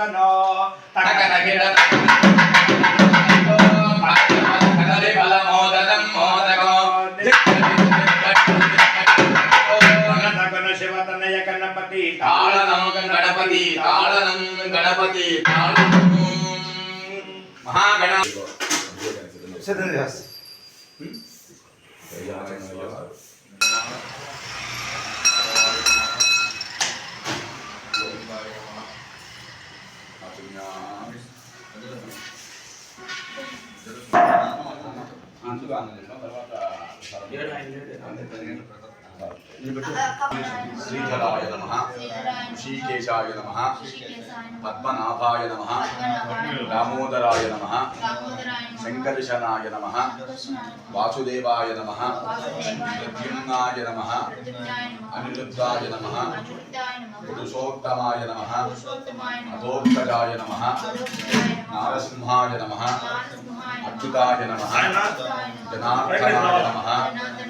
తొక్కనో తగన గిడ శివతనయ గణపతి తాళనం గణపతి తాళనం గణపతి తాళనం. మహాగణ సిద్ధం చేస్తా తర్వాత శ్రీధరాయ నమ. శ్రీకేశాయ నమ. పద్మనాభాయ నమ. రామోదరాయ నమ. శంకర్షణాయ నమ. వాసుదేవాయ నమ. ప్రద్యుమ్నాయ నమ. అనిరుద్ధాయ నమ. పురుషోత్తమాయ నమ. అధోత్తరాయ నమ. నారసింహాయ నమ. అచ్యుతాయ నమ. జనార్దనాయ నమ.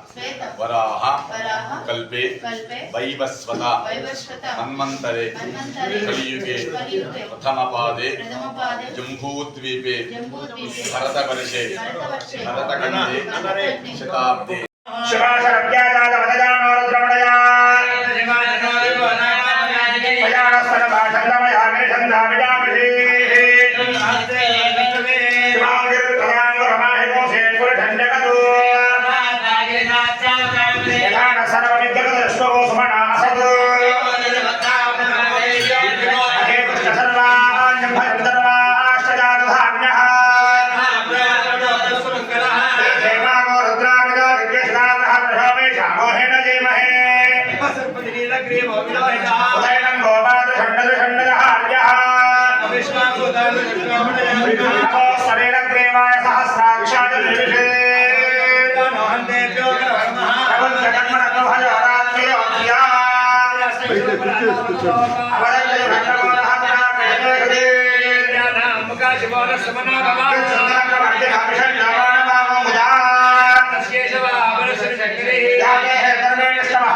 वराह। कलियुगे। प्रथम मन्वन्तरे कलियुगे जम्बूद्वीपे। भरतवर्षे। भरतखण्डे। शताब्दे। शरीरग्रीवाय सहस्राक्षाय निर्विषे मोहन्तेभ्यो ग्रहणः शिवोनश्रमणाभवान् तस्यैष वा अपरस्य शक्तिः या मे धर्मेण श्रमः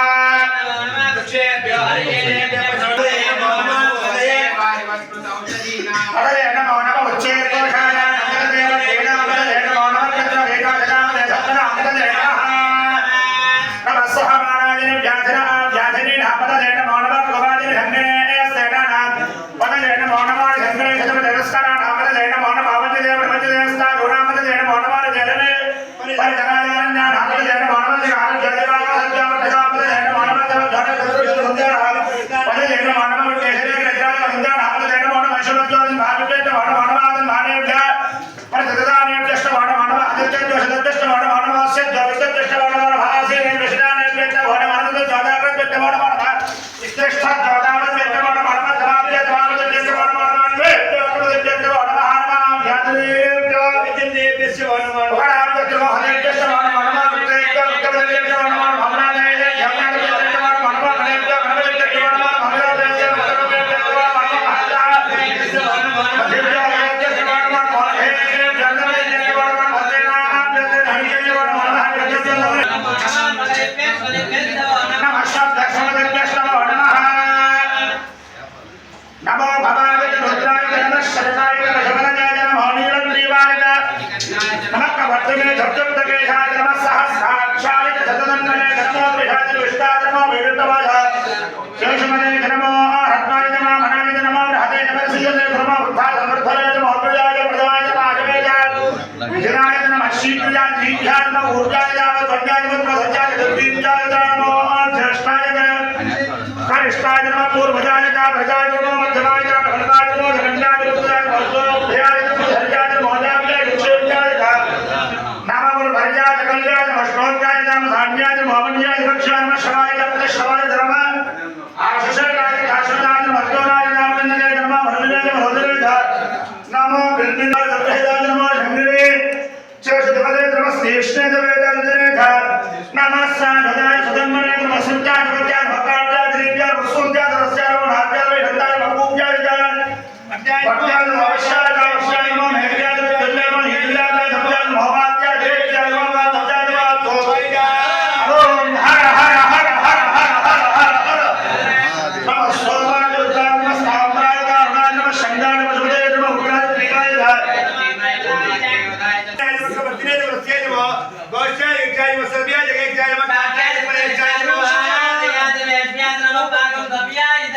দেশে হনুমান ভাড়া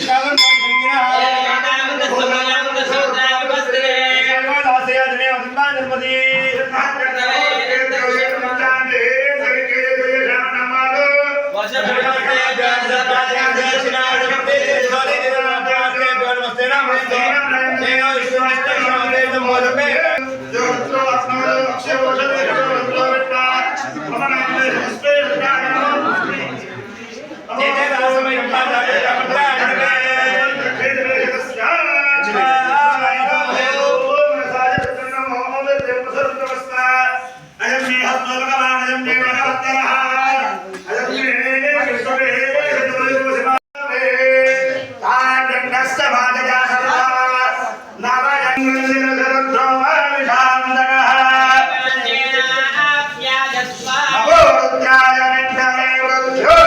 శ్రావణ Thank you.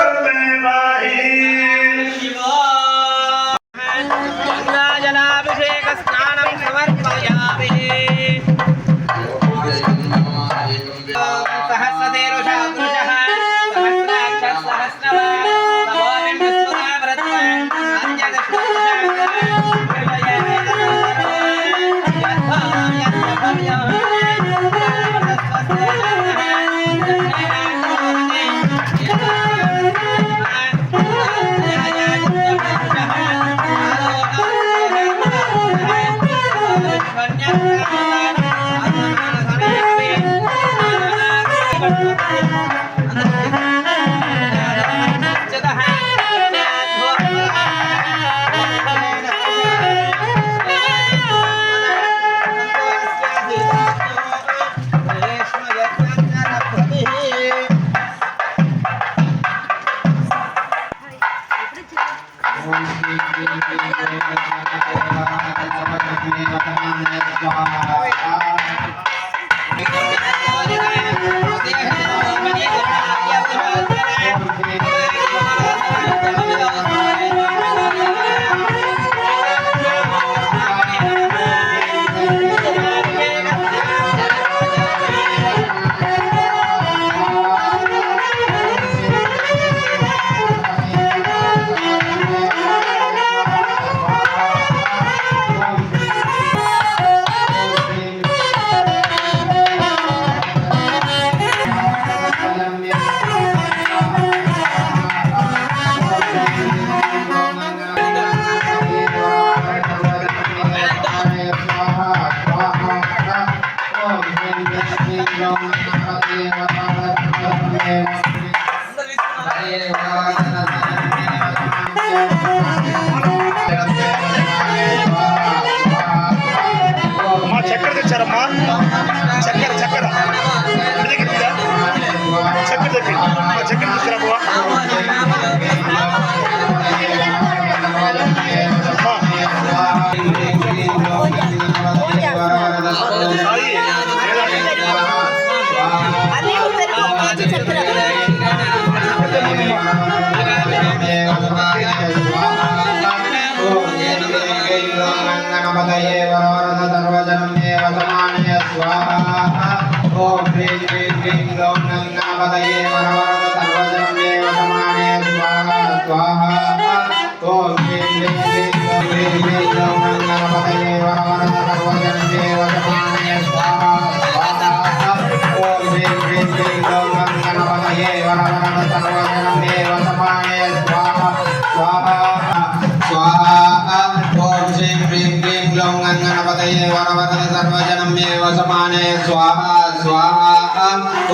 Check in this, Rabu. స్వాహా స్వాహా ఓం హ్రీం హ్రీం హ్రీం గౌం హ్రీం హ్రీం గౌం గణపతయే వరవరద సర్వజనం దేవ సమానయ స్వాహా స్వాహా ఓం హ్రీం హ్రీం హ్రీం గౌం గణపతయే వరవరద సర్వజనం దేవ సమానయ స్వాహా స్వాహా స్వాహా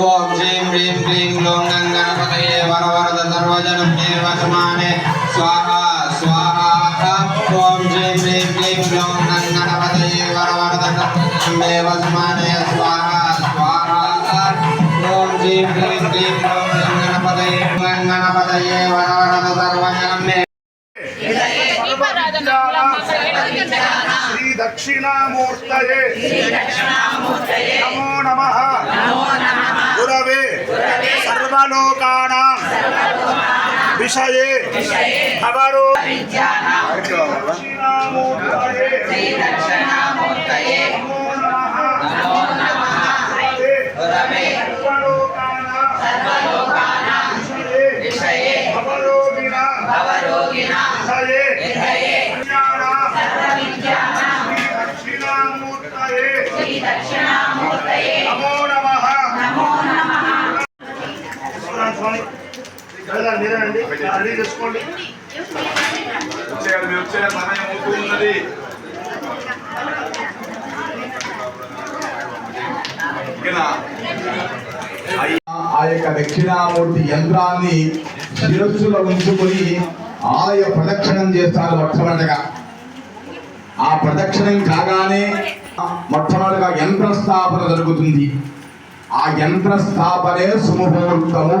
ఓం శ్రీం హ్రీం క్లీం గ్లౌం గణపతయే వరవరద సర్వజనం మే వసమానే స్వాహా స్వాహా ఓం శ్రీం హ్రీం క్లీం గ్లౌం గణపతయే వరవరద సర్వజనం మే వసమానే స్వాహా స్వాహా ఓం శ్రీం హ్రీం క్లీం గ్లౌం గణపతయే వరవరద సర్వజనం మే వసమానే స్వాహా స్వాహా ఓం శ్రీం హ్రీం క్లీం గ్లౌం గణపతయే గణపతయే వరవరద సర్వజనం శ్రీ దక్షిణామూర్తయే. నమో. నమ गुरवे सर्वलोकानां विषये भवरो श्रीरामूर्तये బ్రదర్ మీరేనండి. అర్థం చేసుకోండి. ఉన్నది. ఆ యొక్క దక్షిణామూర్తి యంత్రాన్ని శిరస్సులో ఉంచుకొని ఆలయ ప్రదక్షిణం చేస్తారు మొట్టమొదటిగా. ఆ ప్రదక్షిణం కాగానే మొట్టమొదటిగా యంత్ర స్థాపన జరుగుతుంది. ఆ యంత్ర స్థాపనే సుముహూర్తము.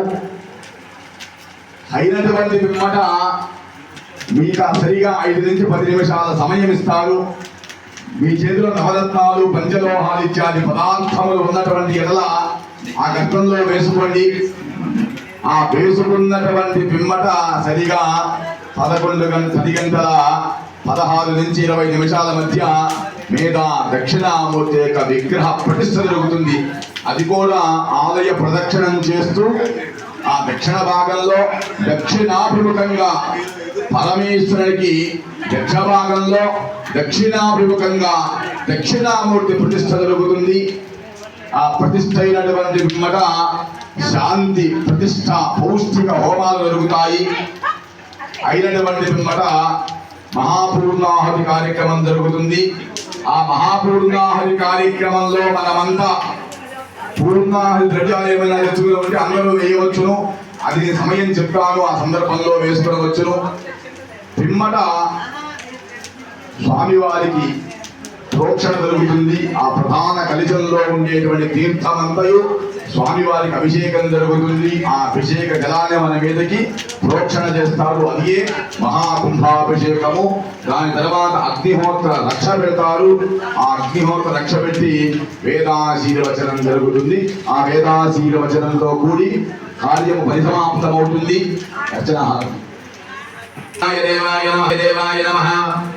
అయినటువంటి పిమ్మట మీకు సరిగా ఐదు నుంచి పది నిమిషాల సమయం ఇస్తారు. మీ చేతిలో నవరత్నాలు పంచలోహాలు ఇత్యాది పదార్థములు ఉన్నటువంటి ఎడల ఆ గర్భంలో వేసుకోండి. ఆ వేసుకున్నటువంటి పిమ్మట సరిగా పదకొండు గంట పది గంటల పదహారు నుంచి ఇరవై నిమిషాల మధ్య మీద దక్షిణామూర్తి యొక్క విగ్రహ ప్రతిష్ట జరుగుతుంది. అది కూడా ఆలయ ప్రదక్షిణం చేస్తూ ఆ దక్షిణ భాగంలో దక్షిణాభిముఖంగా పరమేశ్వరునికి దక్షిణ భాగంలో దక్షిణాభిముఖంగా దక్షిణామూర్తి ప్రతిష్ట జరుగుతుంది. ఆ ప్రతిష్ట అయినటువంటి పిమ్మట శాంతి ప్రతిష్ట పౌష్టిక హోమాలు జరుగుతాయి. అయినటువంటి పిమ్మట మహాపూర్ణాహరి కార్యక్రమం జరుగుతుంది. ఆ మహాపూర్ణాహరి కార్యక్రమంలో మనమంతా పూర్ణాహుతి ద్రవ్యాలు ఏమైనా ఎత్తుకుని ఉంటే అందరూ వేయవచ్చును. అది నేను సమయం చెప్తాను ఆ సందర్భంలో వేసుకునవచ్చును. పిమ్మట స్వామివారికి ప్రోక్షణ జరుగుతుంది. ఆ ప్రధాన కలిశంలో ఉండేటువంటి తీర్థమంతయు స్వామివారికి అభిషేకం జరుగుతుంది. ఆ అభిషేక జలాన్ని మన మీదకి ప్రోక్షణ చేస్తారు. అదే మహాకుంభాభిషేకము. దాని తర్వాత అగ్నిహోత్ర రక్ష పెడతారు. ఆ అగ్నిహోత్ర రక్ష పెట్టి వేదాశీలవచనం జరుగుతుంది. ఆ వేదాశీలవచనంతో కూడి కార్యము పరిసమాప్తమవుతుంది. రచనాహారం దేవాయ నమః దేవాయ నమః.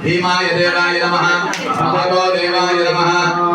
భీమాయ దేవాయ నమ. దేవాయ నమ.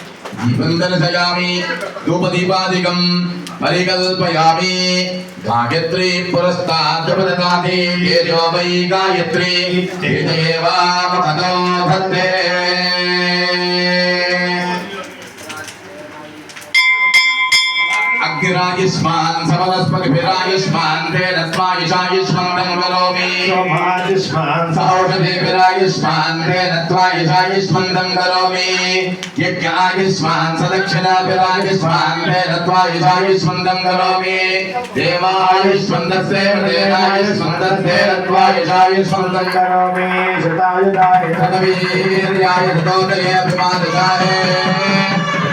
దీపం దర్శయామి ధూపదీపాదికం పరికల్పయామి. గాయత్రీ పురస్తాద్రపదతాతి తేజో వై గాయత్రీ తేజేవామపదో భద్రే गिरायुष्मान् सबलस्मगभिरायुष्मान् तेन स्वायुषायुष्मान् करोमि सोमायुष्मान् सौषधेभिरायुष्मान् तेन त्वायुषायुष्मन्दं करोमि। यज्ञायुष्मान् सदक्षिणाभिरायुष्मान् तेन त्वायुषायुष्मन्दं करोमि। देवायुष्मन्दस्येव तेनायुष्मन्दस्येन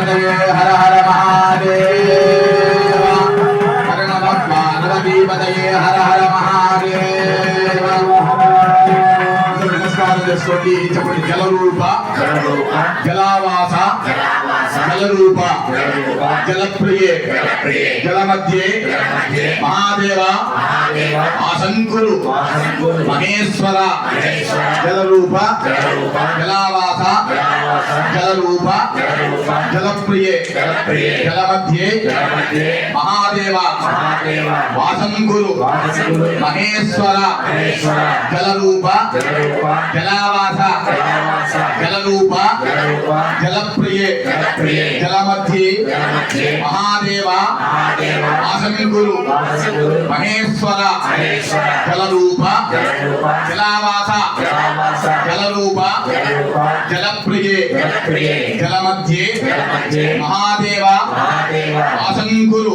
పరమే హర హర మహాదేవ హర నమ పార్వతీ పదయే హర హర మహాదేవ నమస్కారం చేసుకోండి చెప్పండి జలరూప జలావాస జలరూప జలప్రియే జలమధ్యే మహాదేవ ఆశంకులు మహేశ్వర జలరూప జలావాస జలరూప జలప్రియే జలమధ్యే మహాదేవ వాసంకులు మహేశ్వర జలరూప జలావాస జలరూప జలప్రియే జలమధ్యే మహాదేవ ఆసంకులు మహేశ్వర జలరూప జలావాస జలరూప జలప్రియే జలమధ్యే మహాదేవ ఆసంకులు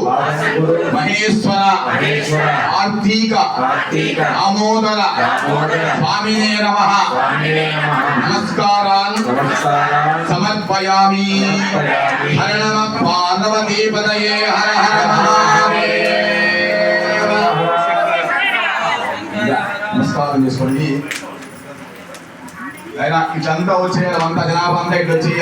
మహేశ్వర ఆర్తీక ఆమోదర స్వామినే నమ నమస్కారాన్ సమర్పయామి హర నమ పార్వతీపదయే హర హర మహాదేవ నమస్కారం చేసుకోండి అయినా ఇట్లంతా వచ్చే అంతా జనాభా అంతా ఇటు వచ్చి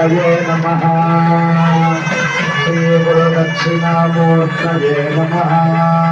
దక్షిణామూర్తయే నమ. శ్రీ గురు దక్షిణామూర్తయే నమః.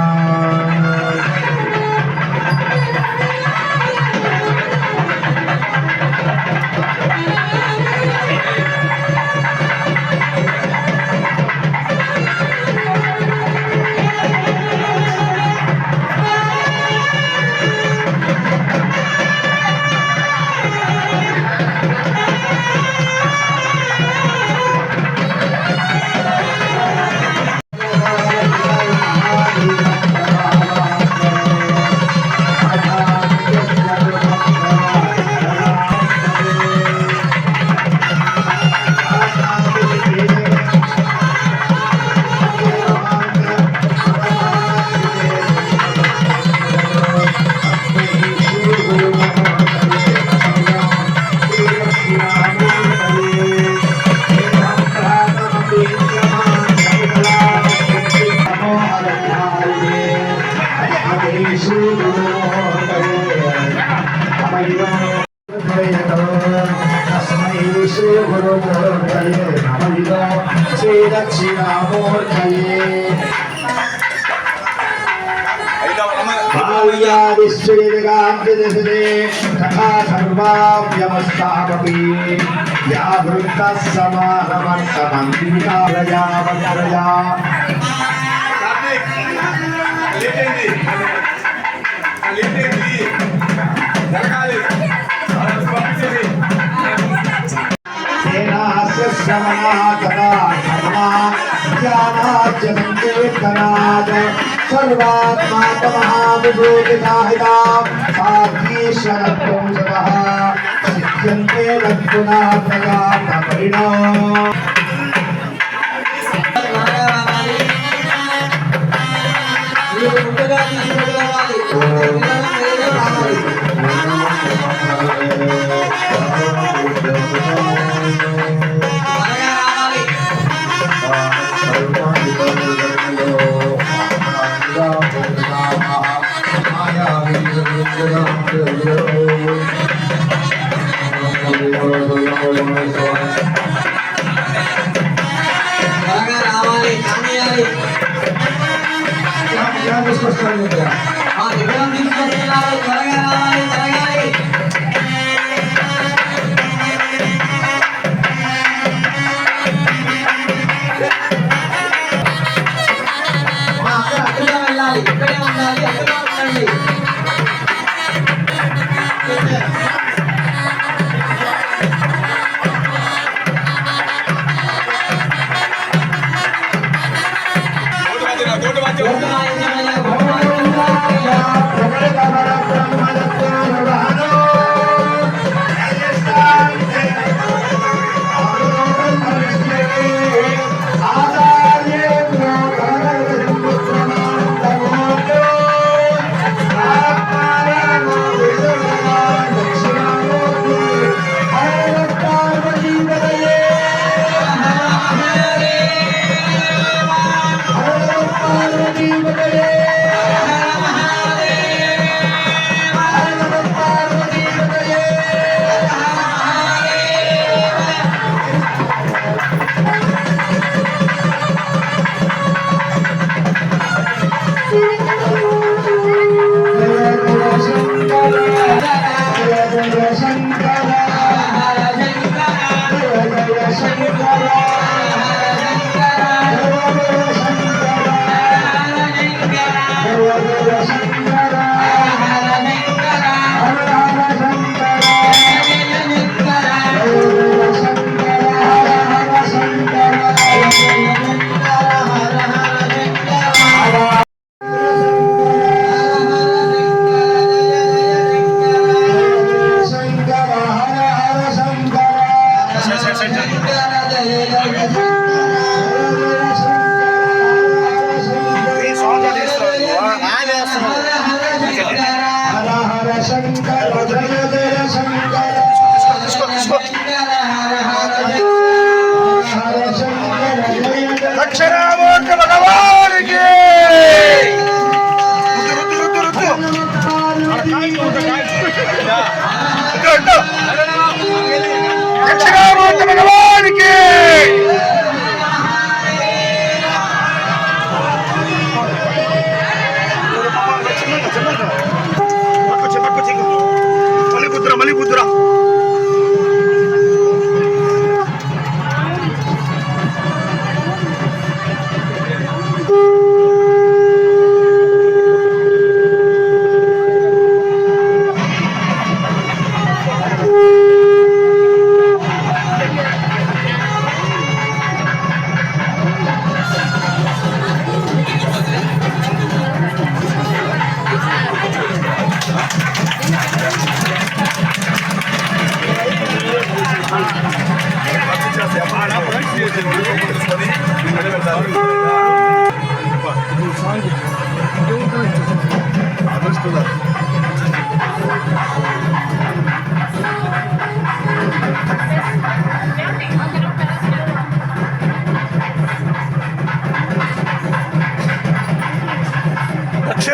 भाव्यादिश्चर्यगान्तिदशते तथा सर्वाव्यवस्थामपि या वृत्तः समानमर्थमन्दिता प्रजापत्रया सेनास्य श्रवणः तथा सर्वात्मात्महाविभूतिदाहिता साध्वी शरत्वं सदः सिद्ध्यन्ते रघुना प्रजातपरिणा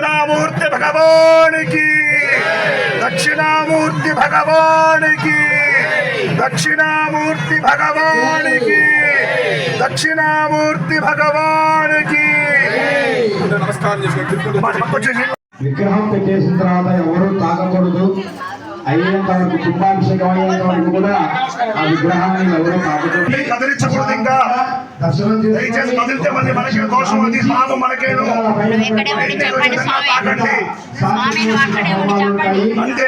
దక్షిణామూర్తి భగవానికి. దక్షిణామూర్తి భగవానికి. దక్షిణామూర్తి భగవానికి. దక్షిణామూర్తి భగవానికి. విగ్రహం పెట్టేసిన తర్వాత ఎవరు తాకకూడదు అయ్యేంత వరకు కుంభాభిషేకం అయ్యేంత వరకు కూడా ఆ విగ్రహాన్ని ఎవరు తాకకూడదు కదిలించకూడదు ఇంకా. దయచేసి కదిలితే మళ్ళీ మనకి దోషం అది మనకేను. అంతే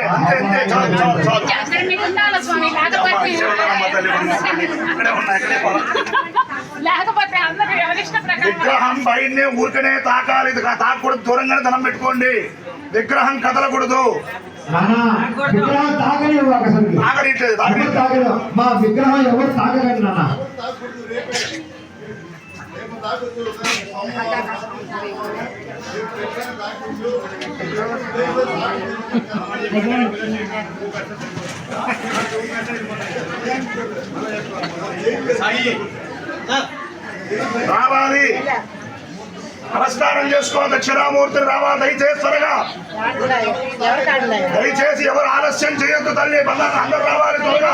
చాలు చాలు చాలు. విగ్రహం బయటనే ఊరికనే తాకాలి. ఇది తాకూడదు దూరంగానే దండం పెట్టుకోండి. విగ్రహం కదలకూడదు. విగ్రహం అసలు తాగనట్లేదు తాకలేదు మా విగ్రహం ఎవరు తాకకండి నాన్న రావాలి. నమస్కారం చేసుకో దక్షిణామూర్తి రావాలి దయచేసి త్వరగా. ఎవరు కాదు దయచేసి ఎవరు ఆలస్యం చేయొద్దు తల్లి బంగారు అందరూ రావాలి త్వరగా.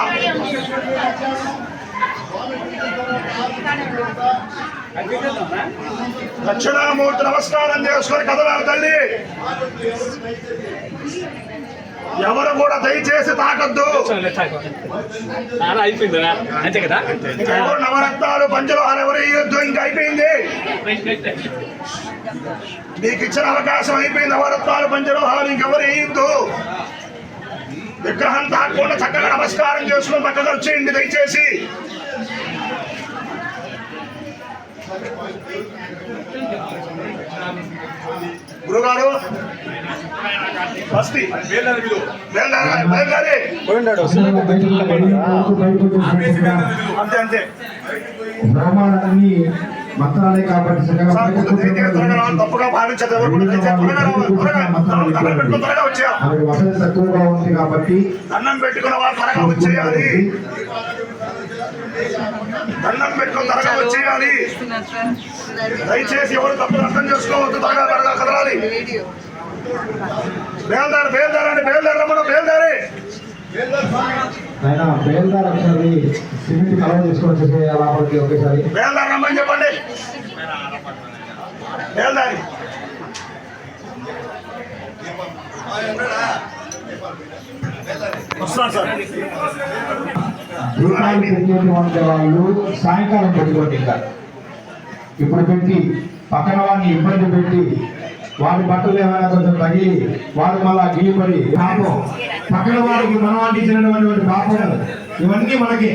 దక్షిణామూర్తి నమస్కారం చేసుకొని కదలాలి తల్లి. ఎవరు కూడా దయచేసి తాకద్దు. అయిపోయిందా? అంతే కదా? నవరత్నాలు పంచలోహాలు ఎవరు ఇయ్యొద్దు ఇంకా అయిపోయింది. మీకు ఇచ్చిన అవకాశం అయిపోయింది నవరత్నాలు పంచలోహాలు ఇంకెవరు వేయొద్దు విగ్రహం తాకుండా చక్కగా నమస్కారం చేసుకుని పక్కగా వచ్చేయండి దయచేసి. గురుగారు. బయలుదేరి అంతే అంతే. కాబట్టి. తప్పుగా భావించదు వసతి తక్కువగా ఉంది కాబట్టి దండం పెట్టుకున్న వారు త్వరగా వచ్చేయాలి. దండం పెట్టుకుని త్వరగా వచ్చేయాలి. దయచేసి ఎవరు తప్పులు అర్థం చేసుకోవద్దు. త్వరగా త్వరగా కదలాలి. బేల్దారు బేల్దారు రమ్మను. బేల్దారి. ఆయన బయలుదేరి ఒకసారి సిమెంట్ కలవ చేసుకొని వచ్చేసి లోపలికి ఒకేసారి. బేల్దారు రమ్మని చెప్పండి. బేల్దారి. వస్తున్నాను సార్. దీపాలు పెట్టేటువంటి వాళ్ళు సాయంకాలం పెట్టుకోండి ఇంకా ఇప్పుడు పెట్టి పక్కన వాడిని ఇబ్బంది పెట్టి వాడి బట్టలు ఏమైనా కొంచెం తగిలి వాడు మళ్ళా గీయపడి పాపం పక్కన వాడికి మనం అంటించినటువంటి పాపం ఇవన్నీ మనకి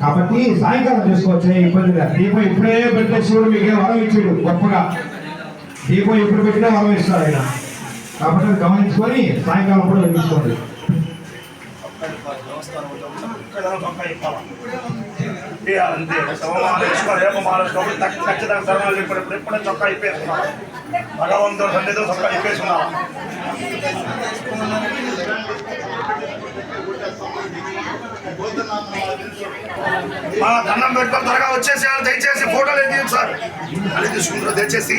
కాబట్టి సాయంకాలం చేసుకోవచ్చు ఇబ్బంది లేదు దీపం ఇప్పుడే పెట్టే శివుడు మీకే వరం ఇచ్చాడు గొప్పగా దీపం ఎప్పుడు పెట్టినా వరం ఇస్తాడు ఆయన కాబట్టి గమనించుకొని సాయంకాలం కూడా వెలిగించుకోండి అంతే శవమాల వేసుకోవాలి ఏపమాల ఖచ్చితంగా సర్వాలు ఇప్పుడు ఇప్పుడు ఇప్పుడే చొక్కా ఇప్పేసుకున్నాం భగవంతుడు సన్నిధిలో చొక్కా ఇప్పేసుకున్నాం మా దండం పెట్టుకొని త్వరగా వచ్చేసి దయచేసి ఫోటోలు ఏం సార్. అది తీసుకుంటారు దయచేసి.